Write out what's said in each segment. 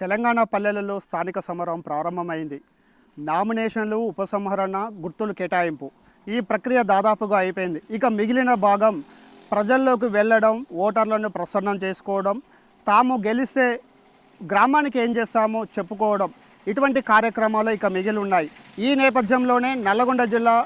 తెలంగాణ పల్లెలలో స్థానిక సమరం ప్రారంభమైంది. నామినేషన్లు ఉపసంహరణ గుర్తులు కేటాయింపు. ఈ ప్రక్రియ దాదాపుగా అయిపోయింది. ఇక మిగిలిన భాగం ప్రజల్లోకి వెళ్ళడం ఓటర్లను ప్రసన్నం చేసుకోవడం తాము గెలిస్తే గ్రామానికి ఏం చేస్తామో చెప్పుకోవడం ఇటువంటి కార్యక్రమాలు ఇక మిగిలి ఉన్నాయి. ఈ నేపథ్యంలోనే నల్లగొండ జిల్లా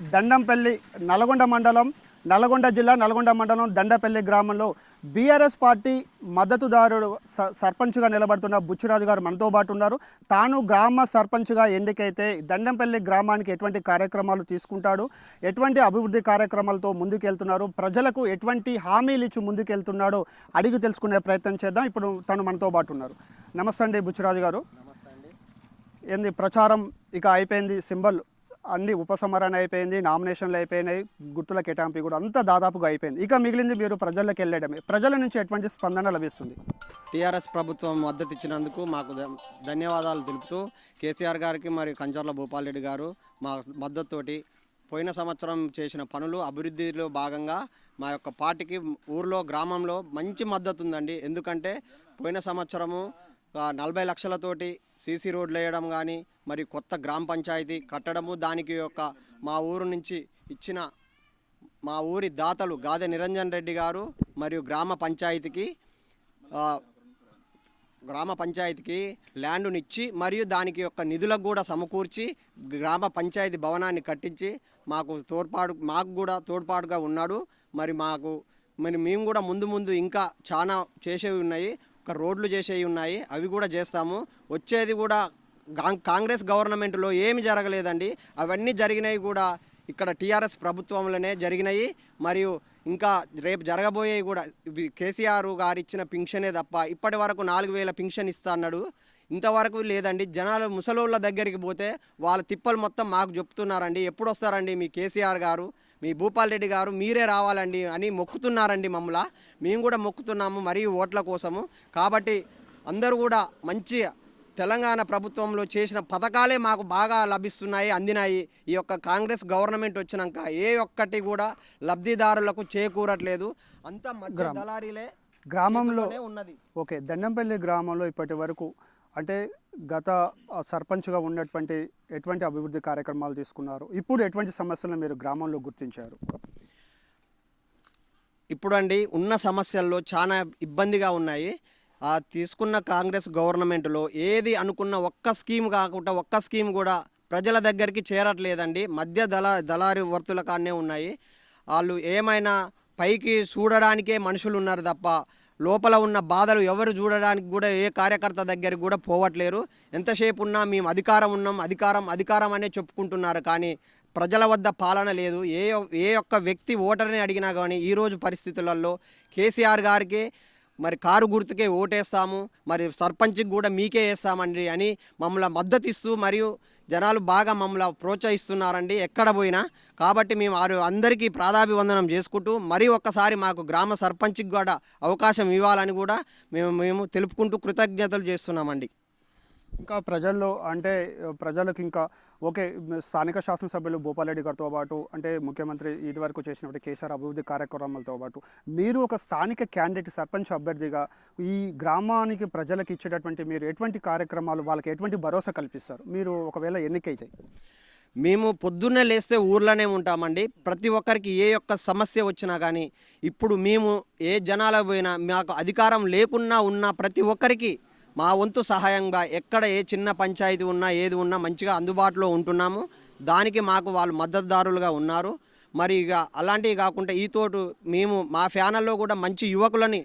దండంపల్లి నల్గొండ మండలం నల్గొండ జిల్లా నల్గొండ మండలం దండపల్లి గ్రామంలో బీఆర్ఎస్ పార్టీ మద్దతుదారుడు స- సర్పంచ్గా నిలబడుతున్న బుచ్చిరాజు గారు మనతో పాటు ఉన్నారు. తాను గ్రామ సర్పంచ్గా ఎన్నికైతే దండంపల్లి గ్రామానికి ఎటువంటి కార్యక్రమాలు తీసుకుంటాడు ఎటువంటి అభివృద్ధి కార్యక్రమాలతో ముందుకెళ్తున్నారు ప్రజలకు ఎటువంటి హామీలు ఇచ్చి ముందుకెళ్తున్నాడో అడిగి తెలుసుకునే ప్రయత్నం చేద్దాం. ఇప్పుడు తను మనతో పాటు ఉన్నారు. నమస్తే అండి బుచ్చిరాజు గారు. ఏంది ప్రచారం ఇక అయిపోయింది సింబల్. అన్ని ఉపసంహరణ అయిపోయింది నామినేషన్లు అయిపోయినాయి గుర్తుల కేటాయింపు కూడా అంతా దాదాపుగా అయిపోయింది. ఇక మిగిలింది మీరు ప్రజల్లోకి వెళ్ళడమే. ప్రజల నుంచి ఎటువంటి స్పందన లభిస్తుంది? టీఆర్ఎస్ ప్రభుత్వం మద్దతు ఇచ్చినందుకు మాకు ధన్యవాదాలు తెలుపుతూ కేసీఆర్ గారికి మరియు కంచర్ల భూపాల్ రెడ్డి గారు మా మద్దతుతోటి పోయిన సంవత్సరం చేసిన పనులు అభివృద్ధిలో భాగంగా మా యొక్క పార్టీకి ఊర్లో గ్రామంలో మంచి మద్దతు ఉందండి. ఎందుకంటే పోయిన సంవత్సరము నలభై లక్షలతోటి సీసీ రోడ్లు వేయడం కానీ మరి కొత్త గ్రామ పంచాయతీ కట్టడము దానికి యొక్క మా ఊరు నుంచి ఇచ్చిన మా ఊరి దాతలు గాదె నిరంజన్ రెడ్డి గారు మరియు గ్రామ పంచాయతీకి గ్రామ పంచాయతీకి ల్యాండునిచ్చి మరియు దానికి యొక్క నిధులకు కూడా సమకూర్చి గ్రామ పంచాయతీ భవనాన్ని కట్టించి మాకు తోడ్పాటు మాకు కూడా తోడ్పాటుగా ఉన్నాడు. మరి మాకు మరి మేము కూడా ముందు ముందు ఇంకా చాలా చేసేవి ఉన్నాయి. ఒక రోడ్లు చేసేవి ఉన్నాయి అవి కూడా చేస్తాము. వచ్చేది కూడా కాంగ్రెస్ గవర్నమెంట్లో ఏమి జరగలేదండి. అవన్నీ జరిగినవి కూడా ఇక్కడ టీఆర్ఎస్ ప్రభుత్వంలోనే జరిగినాయి. మరియు ఇంకా రేపు జరగబోయేవి కూడా కేసీఆర్ గారు ఇచ్చిన పింఛనే తప్ప ఇప్పటి వరకు నాలుగు వేల పింఛన్ ఇస్తా అన్నాడు. ఇంతవరకు లేదండి. జనాలు ముసలోళ్ళ దగ్గరికి పోతే వాళ్ళ తిప్పలు మొత్తం మాకు చెప్తున్నారండి. ఎప్పుడు వస్తారండి మీ కేసీఆర్ గారు? మీ భూపాల్ రెడ్డి గారు మీరే రావాలండి అని మొక్కుతున్నారండి మమ్మల్ని. మేము కూడా మొక్కుతున్నాము మరియు ఓట్ల కోసము. కాబట్టి అందరూ కూడా మంచి తెలంగాణ ప్రభుత్వంలో చేసిన పథకాలే మాకు బాగా లభిస్తున్నాయి అందినాయి. ఈ యొక్క కాంగ్రెస్ గవర్నమెంట్ వచ్చినాక ఏ ఒక్కటి కూడా లబ్ధిదారులకు చేకూరట్లేదు. అంతా. దళారీలే గ్రామంలో ఉన్నది. ఓకే దండంపల్లి గ్రామంలో ఇప్పటి వరకు అంటే గత సర్పంచ్గా ఉన్నటువంటి ఎటువంటి అభివృద్ధి కార్యక్రమాలు తీసుకున్నారు? ఇప్పుడు ఎటువంటి సమస్యలను మీరు గ్రామంలో గుర్తించారు? ఇప్పుడు అండి ఉన్న సమస్యల్లో చాలా ఇబ్బందిగా ఉన్నాయి. ఆ తీసుకున్న కాంగ్రెస్ గవర్నమెంట్లో ఏది అనుకున్న ఒక్క స్కీమ్ కాకుండా ఒక్క స్కీమ్ కూడా ప్రజల దగ్గరికి చేరట్లేదండి. మధ్య దళ దళారి వర్తుల కానే ఉన్నాయి. వాళ్ళు ఏమైనా పైకి చూడడానికే మనుషులు ఉన్నారు తప్ప లోపల ఉన్న బాధలు ఎవరు చూడడానికి కూడా ఏ కార్యకర్త దగ్గరికి కూడా పోవట్లేరు. ఎంతసేపు ఉన్నా మేము అధికారం ఉన్నాం అధికారం అధికారం అనే చెప్పుకుంటున్నారు కానీ ప్రజల వద్ద పాలన లేదు. ఏ ఏ ఒక్క వ్యక్తి ఓటర్ని అడిగినా కానీ ఈరోజు పరిస్థితులలో కేసీఆర్ గారికి మరి కారు గుర్తుకే ఓటేస్తాము మరి సర్పంచ్కి కూడా మీకే వేస్తామండి అని మమ్మల్ని మద్దతు ఇస్తూ మరియు జనాలు బాగా మమ్మల్ని ప్రోత్సహిస్తున్నారండి. ఎక్కడ పోయినా. కాబట్టి మేము వారు అందరికీ ప్రాదాభివందనం చేసుకుంటూ మరీ ఒక్కసారి మాకు గ్రామ సర్పంచ్కి కూడా అవకాశం ఇవ్వాలని కూడా మేము మేము తెలుపుకుంటూ కృతజ్ఞతలు చేస్తున్నామండి. ఇంకా ప్రజల్లో అంటే ప్రజలకు ఇంకా ఓకే స్థానిక శాసనసభ్యులు భూపాలరెడ్డి గారితో పాటు అంటే ముఖ్యమంత్రి ఇదివరకు చేసినప్పుడు కేసీఆర్ అభివృద్ధి కార్యక్రమాలతో పాటు మీరు ఒక స్థానిక క్యాండిడేట్ సర్పంచ్ అభ్యర్థిగా ఈ గ్రామానికి ప్రజలకు ఇచ్చేటటువంటి మీరు ఎటువంటి కార్యక్రమాలు వాళ్ళకి ఎటువంటి భరోసా కల్పిస్తారు? మీరు ఒకవేళ ఎన్నికైతే? మేము పొద్దున్నే లేస్తే ఊర్లోనే ఉంటామండి. ప్రతి ఒక్కరికి ఏ యొక్క సమస్య వచ్చినా కానీ ఇప్పుడు మేము ఏ జనాల పోయినా మాకు అధికారం లేకున్నా ఉన్న ప్రతి ఒక్కరికి మా వంతు సహాయంగా ఎక్కడ ఏ చిన్న పంచాయతీ ఉన్నా ఏది ఉన్నా మంచిగా అందుబాటులో ఉంటున్నాము. దానికి మాకు వాళ్ళు మద్దతుదారులుగా ఉన్నారు. మరి ఇక అలాంటివి కాకుండా ఈ తోటు మేము మా ఫ్యానల్లో కూడా మంచి యువకులని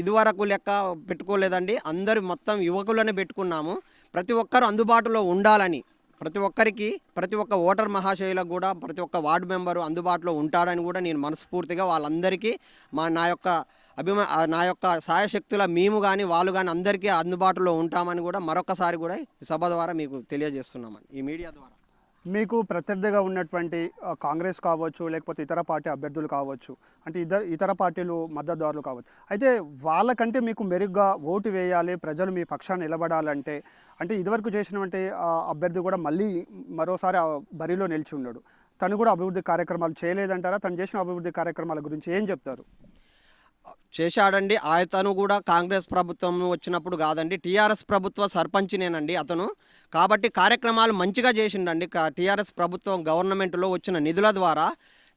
ఇదివరకు లెక్క పెట్టుకోలేదండి. అందరూ మొత్తం యువకులని పెట్టుకున్నాము. ప్రతి ఒక్కరు అందుబాటులో ఉండాలని ప్రతి ఒక్కరికి ప్రతి ఒక్క ఓటర్ మహాశయులకు కూడా ప్రతి ఒక్క వార్డు మెంబరు అందుబాటులో ఉంటాడని కూడా నేను మనస్ఫూర్తిగా వాళ్ళందరికీ మా నా యొక్క అభిమా నా యొక్క సాయశక్తుల మేము కానీ వాళ్ళు కానీ అందరికీ అందుబాటులో ఉంటామని కూడా మరొకసారి కూడా ఈ సభ ద్వారా మీకు తెలియజేస్తున్నామని ఈ మీడియా ద్వారా. మీకు ప్రత్యర్థిగా ఉన్నటువంటి కాంగ్రెస్ కావచ్చు లేకపోతే ఇతర పార్టీ అభ్యర్థులు కావచ్చు అంటే ఇతర ఇతర పార్టీలు మద్దతుదారులు కావచ్చు. అయితే వాళ్ళకంటే మీకు మెరుగ్గా ఓటు వేయాలి ప్రజలు మీ పక్షాన్ని నిలబడాలంటే అంటే ఇదివరకు చేసినటువంటి అభ్యర్థి కూడా మళ్ళీ మరోసారి ఆ బరిలో నిలిచి ఉన్నాడు తను కూడా అభివృద్ధి కార్యక్రమాలు చేయలేదంటారా? తను చేసిన అభివృద్ధి కార్యక్రమాల గురించి ఏం చెప్తారు? చేశాడండి. అతను కూడా కాంగ్రెస్ ప్రభుత్వం వచ్చినప్పుడు కాదండి. టీఆర్ఎస్ ప్రభుత్వ సర్పంచినేనండి అతను. కాబట్టి కార్యక్రమాలు మంచిగా చేసిండండి. టీఆర్ఎస్ ప్రభుత్వం గవర్నమెంట్లో వచ్చిన నిధుల ద్వారా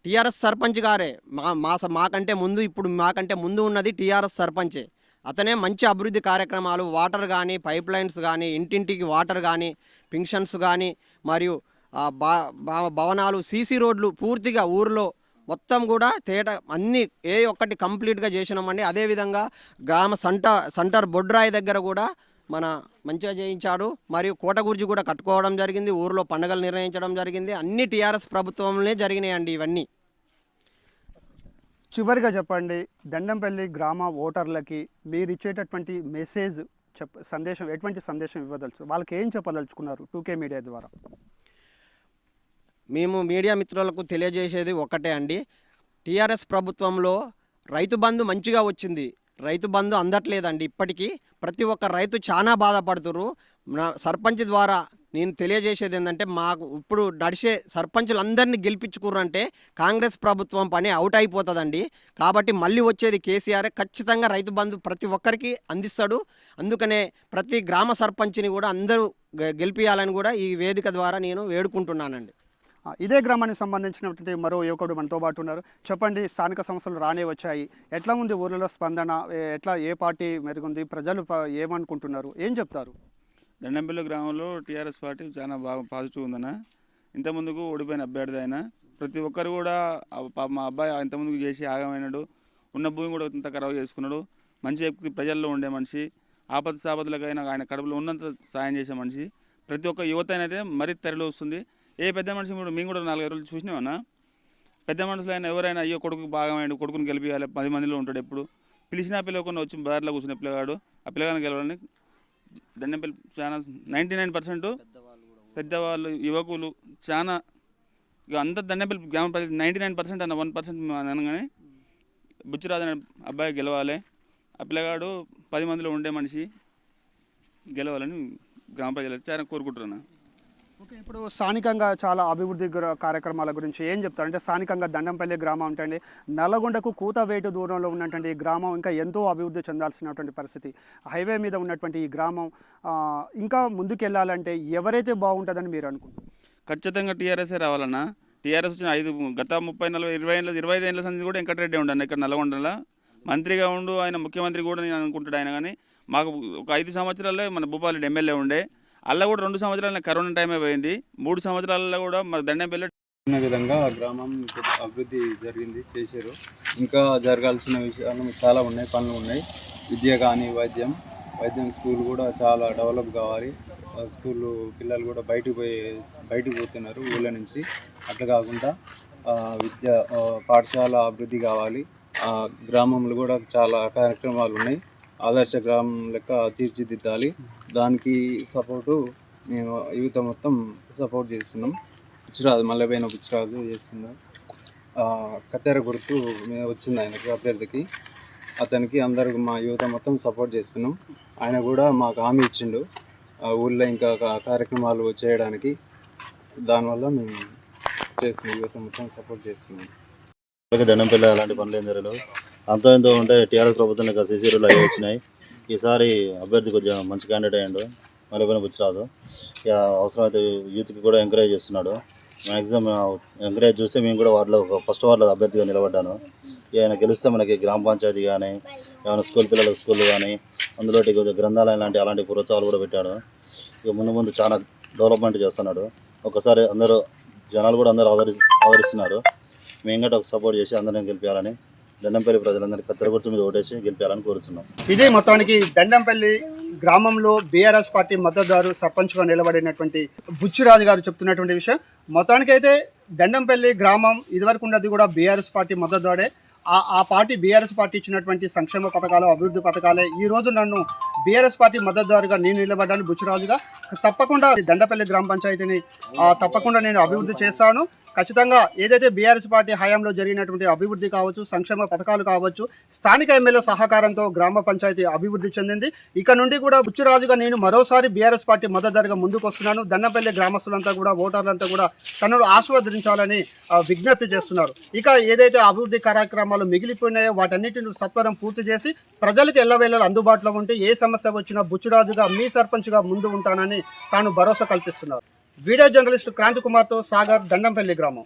టీఆర్ఎస్ సర్పంచ్ గారే. మా మా స- మాకంటే ముందు ఇప్పుడు మాకంటే ముందు ఉన్నది టీఆర్ఎస్ సర్పంచే. అతనే మంచి అభివృద్ధి కార్యక్రమాలు వాటర్ కానీ పైప్ లైన్స్ కానీ ఇంటింటికి వాటర్ కానీ పింఛన్స్ కానీ మరియు బా భవనాలు సీసీ రోడ్లు పూర్తిగా ఊర్లో మొత్తం కూడా తేట అన్ని ఏ ఒక్కటి కంప్లీట్గా చేసినామండి. అదేవిధంగా గ్రామ సంట సంటర్ బొడ్రాయి దగ్గర కూడా మన మంచిగా చేయించాడు. మరియు కోటగుర్జి కూడా కట్టుకోవడం జరిగింది. ఊరిలో పండుగలు నిర్ణయించడం జరిగింది. అన్ని టీఆర్ఎస్ ప్రభుత్వంలో జరిగినాయండి ఇవన్నీ. చివరిగా చెప్పండి. దండంపల్లి గ్రామ ఓటర్లకి మీరు ఇచ్చేటటువంటి మెసేజ్ చెప్ సందేశం ఎటువంటి సందేశం ఇవ్వదలుచు వాళ్ళకి ఏం చెప్పదలుచుకున్నారు? టూకే మీడియా ద్వారా. మేము మీడియా మిత్రులకు తెలియజేసేది ఒకటే అండి. టీఆర్ఎస్ ప్రభుత్వంలో రైతు బంధు మంచిగా వచ్చింది. రైతు బంధు అందట్లేదండి ఇప్పటికీ. ప్రతి ఒక్క రైతు చాలా బాధపడుతురు నా సర్పంచ్ ద్వారా నేను తెలియజేసేది ఏంటంటే మాకు ఇప్పుడు నడిచే సర్పంచులందరినీ గెలిపించుకుర్రంటే కాంగ్రెస్ ప్రభుత్వం పని అవుట్ అయిపోతుందండి. కాబట్టి మళ్ళీ వచ్చేది కేసీఆర్. ఖచ్చితంగా రైతు బంధు ప్రతి ఒక్కరికి అందిస్తాడు. అందుకనే ప్రతి గ్రామ సర్పంచ్ని కూడా అందరూ గెలిపించాలని కూడా ఈ వేదిక ద్వారా నేను వేడుకుంటున్నానండి. ఇదే గ్రామానికి సంబంధించినటువంటి మరో యువకుడు మనతో పాటు ఉన్నారు. చెప్పండి స్థానిక సంస్థలు రానే వచ్చాయి. ఎట్లా ఉంది ఊర్లలో స్పందన? ఏ- ఎట్లా ఏ పార్టీ మెరుగుంది? ప్రజలు ప- ఏమనుకుంటున్నారు? ఏం చెప్తారు? దండంపల్లి గ్రామంలో టీఆర్ఎస్ పార్టీ చాలా బాగా పాజిటివ్ ఉందన్న. ఇంతకుముందుకు ఓడిపోయిన అభ్యర్థి ఆయన. ప్రతి ఒక్కరు కూడా మా అబ్బాయి ఇంతకుముందుకు చేసి ఆగమైనాడు. ఉన్న భూమి కూడా ఇంత ఖరాబ్ చేసుకున్నాడు. మంచి వ్యక్తి ప్రజల్లో ఉండే మనిషి. ఆపద సాపదలకైనా ఆయన కడుపులో ఉన్నంత సాయం చేసే మనిషి. ప్రతి ఒక్క యువత అయితే మరీ తరలి వస్తుంది. ఏ పెద్ద మనిషి కూడా మేము కూడా నాలుగైదు రోజులు చూసినామన్నా. పెద్ద మనుషులు అయినా ఎవరైనా అయ్యో కొడుకు భాగమైండు కొడుకుని గెలిపియాలి పది మందిలో ఉంటాడు ఎప్పుడు. పిలిచినా పిలవకుండా వచ్చి బారిలో కూర్చునే పిల్లగాడు ఆ పిల్లగాని గెలవాలని దండంపల్లి చాలా నైంటీ నైన్ పర్సెంట్ పెద్దవాళ్ళు యువకులు చాలా ఇక అంత దండంపల్లి గ్రామ ప్రజలు నైంటీ నైన్ పర్సెంట్ అన్న వన్ పర్సెంట్ అనగానే బుచ్చిరాజు అనే అబ్బాయి గెలవాలి. ఆ పిల్లగాడు పది మందిలో ఉండే మనిషి గెలవాలని గ్రామ ప్రజలు చాలా కోరుకుంటున్నాను ఓకే ఇప్పుడు స్థానికంగా చాలా అభివృద్ధి కార్యక్రమాల గురించి ఏం చెప్తారు? అంటే స్థానికంగా దండంపల్లి గ్రామం అంటే నల్లగొండకు కూతవేటు దూరంలో ఉన్నటువంటి ఈ గ్రామం ఇంకా ఎంతో అభివృద్ధి చెందాల్సినటువంటి పరిస్థితి. హైవే మీద ఉన్నటువంటి ఈ గ్రామం ఇంకా ముందుకెళ్ళాలంటే ఎవరైతే బాగుంటుందని మీరు అనుకుంటున్నారు? ఖచ్చితంగా టీఆర్ఎస్ఏ రావాలన్నా. టీఆర్ఎస్ వచ్చిన ఐదు గత ముప్పై నలభై ఇరవై ఏళ్ళ ఇరవై ఐదు ఏళ్ళ సంది కూడా వెంకటరెడ్డి ఉండను ఇక్కడ నల్గొండలో. మంత్రిగా ఉండు ఆయన ముఖ్యమంత్రి కూడా నేను అనుకుంటాడు ఆయన కానీ మాకు ఒక ఐదు సంవత్సరాలే మన భూపాలరెడ్డి ఎమ్మెల్యే ఉండే. అలా కూడా రెండు సంవత్సరాల కరోనా టైమే పోయింది. మూడు సంవత్సరాలలో కూడా మరి దండంపల్లి విధంగా గ్రామం అభివృద్ధి జరిగింది చేశారు. ఇంకా జరగాల్సిన విషయాలు చాలా ఉన్నాయి పనులు ఉన్నాయి. విద్య కానీ వైద్యం వైద్యం స్కూల్ కూడా చాలా డెవలప్ కావాలి. ఆ స్కూల్ పిల్లలు కూడా బయటకు పోయి బయటకు పోతున్నారు ఊళ్ళ నుంచి. అట్లా కాకుండా విద్య పాఠశాల అభివృద్ధి కావాలి. గ్రామంలో కూడా చాలా కార్యక్రమాలు ఉన్నాయి. ఆదర్శ గ్రామం లెక్క తీర్చిదిద్దాలి. దానికి సపోర్టు మేము యువత మొత్తం సపోర్ట్ చేస్తున్నాం. పిచ్చిరాజు మల్లెపైన పిచ్చిరాజు చేస్తున్నాం. కత్తెర గుర్తు వచ్చింది ఆయనకి అభ్యర్థికి. అతనికి అందరికి మా యువత మొత్తం సపోర్ట్ చేస్తున్నాం. ఆయన కూడా మాకు హామీ ఇచ్చిండు. ఆ ఊళ్ళో ఇంకా కార్యక్రమాలు చేయడానికి. దానివల్ల మేము చేస్తున్నాం. యువత మొత్తం సపోర్ట్ చేస్తున్నాం. దండం పిల్ల అలాంటి పనులు ఏం జరగలేదు. ఎంతో ఉంటే టీఆర్ఎస్ ప్రభుత్వం ఇంకా సీసీ అవి వచ్చినాయి. ఈసారి అభ్యర్థి కొంచెం మంచి క్యాండిడేట్ అయ్యాడు. మళ్ళీ బుచ్చిరాదు ఇక అవసరమైతే యూత్కి కూడా ఎంకరేజ్ చేస్తున్నాడు. మ్యాక్సిమం ఎంకరేజ్ చూస్తే మేము కూడా వాటిలో ఫస్ట్ వార్డులో అభ్యర్థిగా నిలబడ్డాను. ఇక ఆయన గెలిస్తే మనకి గ్రామ పంచాయతీ కానీ ఏమైనా స్కూల్ పిల్లల స్కూల్ కానీ అందులో కొద్దిగా గ్రంథాలయం లాంటి అలాంటి ప్రోత్సాహాలు కూడా పెట్టాడు. ఇక ముందు ముందు చాలా డెవలప్మెంట్ చేస్తున్నాడు. ఒకసారి అందరూ జనాలు కూడా అందరూ ఆదరి ఆదరిస్తున్నారు. మేము కూడా ఒక సపోర్ట్ చేసి అందరం గెలిపించాలని దండంపల్లి ప్రజలందరికీ కత్తెరగుర్తు మీద ఓటేసి గెలిపించాలని కోరుతున్నాం ఇదే మొత్తానికి దండంపల్లి గ్రామంలో బీఆర్ఎస్ పార్టీ మద్దతుదారు సర్పంచ్గా నిలబడినటువంటి బుచ్చిరాజు గారు చెప్తున్నటువంటి విషయం. మొత్తానికి అయితే దండంపల్లి గ్రామం ఇదివరకు ఉన్నది కూడా బీఆర్ఎస్ పార్టీ మద్దతుదారే. ఆ పార్టీ బీఆర్ఎస్ పార్టీ ఇచ్చినటువంటి సంక్షేమ పథకాలు అభివృద్ధి పథకాలే. ఈ రోజు నన్ను బీఆర్ఎస్ పార్టీ మద్దతుదారుగా నేను నిలబడ్డాను బుచ్చిరాజుగా. తప్పకుండా దండపల్లి గ్రామ పంచాయతీని తప్పకుండా నేను అభివృద్ధి చేస్తాను. ఖచ్చితంగా ఏదైతే బీఆర్ఎస్ పార్టీ హయాంలో జరిగినటువంటి అభివృద్ధి కావచ్చు సంక్షేమ పథకాలు కావచ్చు స్థానిక ఎమ్మెల్యే సహకారంతో గ్రామ పంచాయతీ అభివృద్ధి చెందింది. ఇక నుండి కూడా బుచ్చిరాజుగా నేను మరోసారి బీఆర్ఎస్ పార్టీ మద్దతుగా ముందుకు వస్తున్నాను. దన్నపల్లి గ్రామస్తులంతా కూడా ఓటర్లంతా కూడా తనను ఆశీర్వదించాలని విజ్ఞప్తి చేస్తున్నారు. ఇక ఏదైతే అభివృద్ధి కార్యక్రమాలు మిగిలిపోయినాయో వాటన్నిటిని సత్వరం పూర్తి చేసి ప్రజలకు ఎల్లవేళలు అందుబాటులో ఉంటే ఏ సమస్య వచ్చినా బుచ్చిరాజుగా మీ సర్పంచ్గా ముందు ఉంటానని తాను భరోసా కల్పిస్తున్నారు. వీడియో జర్నలిస్ట్ క్రాంతి కుమార్తో సాగర్ దండంపల్లి గ్రామం.